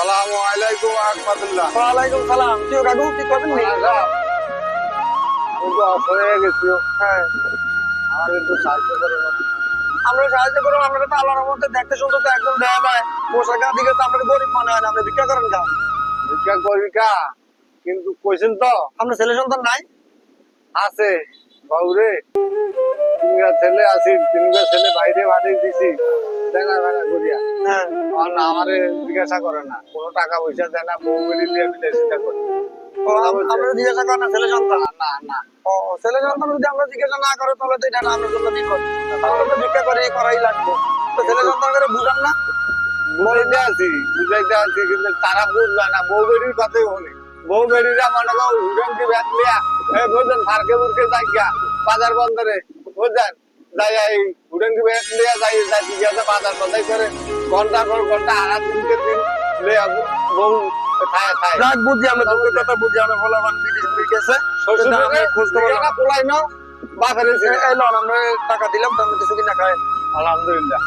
সালামু আলাইকুম আহমদুল্লাহ। ওয়ালাইকুম সালাম। কি ও কাকু কি করবেন নি আমি তো অফ হয়ে গেছি। হ্যাঁ। আমার একটু সাহায্য আমরা করব আপনারা তো আল্লাহর মধ্যে দেখতে শুনতে তো একদম দেয়া যায়। পোশাক দিকে তো আপনার গরিব মনে হয় না আপনি ভিক্ষা করেন কা ভিক্ষা করবি কা? কিন্তু কইছেন তো। আপনার ছেলে সন্তান নাই? আছে। বাবুরে তিনটা ছেলে আছি তিনটা ছেলে বাইরে বাড়ি দিছি। দেখা দেখা করিয়া হ্যাঁ। আর না আমারে জিজ্ঞাসা করে না কোনো টাকা পয়সা দেয় না বউ বেরি দিয়ে চিন্তা করি আমরা জিজ্ঞাসা করেন না ছেলে সন্তান? না না ও ছেলে সন্তান যদি আমরা জিজ্ঞাসা না করে তাহলে তো এটা না আমাদের জন্য বিপদ তাহলে তো ভিক্ষা করে করাই লাগবে। তো ছেলে সন্তান করে বুঝান না? বুঝাইতে আছি বুঝাইতে আছি কিন্তু তারা বুঝবে না বউ বেরির কথাই বলি। বউ বেরিরা মনে করো উড়ন ব্যাগ লিয়া বুঝলেন ফারকে ফুরকে যাই বাজার বন্দরে বুঝলেন যাই এই উড়ন লিয়া যাই যাই গিয়া বাজার বন্দাই করে। ঘণ্টা পর ঘণ্টা আড়াই দিনকে দিন লিয়া বউ খায় খায়। যাক বুঝি আমরা দুঃখের কথা বুঝি আমরা ফলাফান বিদেশ বিকেছে খোঁজ খবর পোলাই নাও আমরা টাকা দিলাম কিছু কিনা খাই। আলহামদুলিল্লাহ।